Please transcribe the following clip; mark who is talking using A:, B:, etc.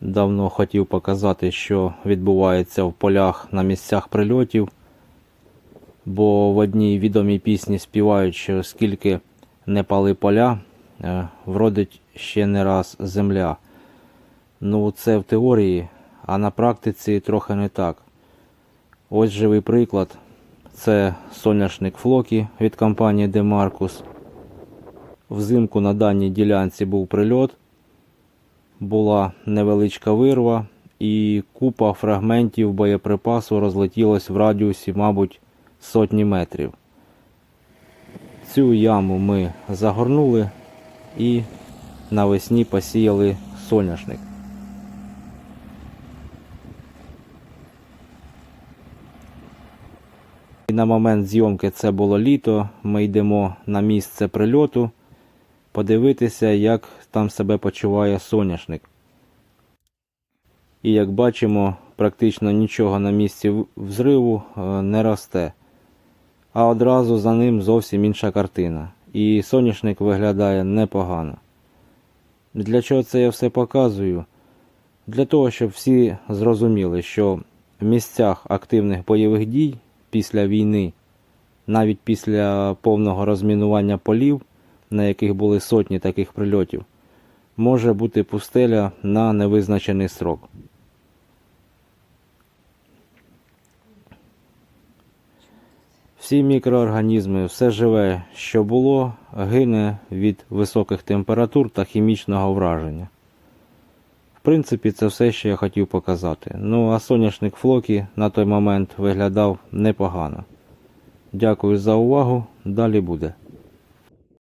A: Давно хотів показати, що відбувається в полях на місцях прильотів. Бо в одній відомій пісні співають, що скільки не пали поля, е, вродить ще не раз земля. Ну, це в теорії, а на практиці трохи не так. Ось живий приклад. Це соняшник Флокі від компанії Demarcus. Взимку на даній ділянці був прильот, була невеличка вирва і купа фрагментів боєприпасу розлетілась в радіусі, мабуть, сотні метрів. Цю яму ми загорнули і навесні посіяли соняшник. На момент зйомки це було літо. Ми йдемо на місце прильоту подивитися, як там себе почуває соняшник. І як бачимо, практично нічого на місці взриву е, не росте. А одразу за ним зовсім інша картина. І соняшник виглядає непогано. Для чого це я все показую? Для того, щоб всі зрозуміли, що в місцях активних бойових дій після війни, навіть після повного розмінування полів, на яких були сотні таких прильотів, може бути пустеля на невизначений срок. Всі мікроорганізми, все живе, що було, гине від високих температур та хімічного враження. В принципі, це все, що я хотів показати. Ну а соняшник Флокі на той момент виглядав непогано. Дякую за увагу. Далі буде.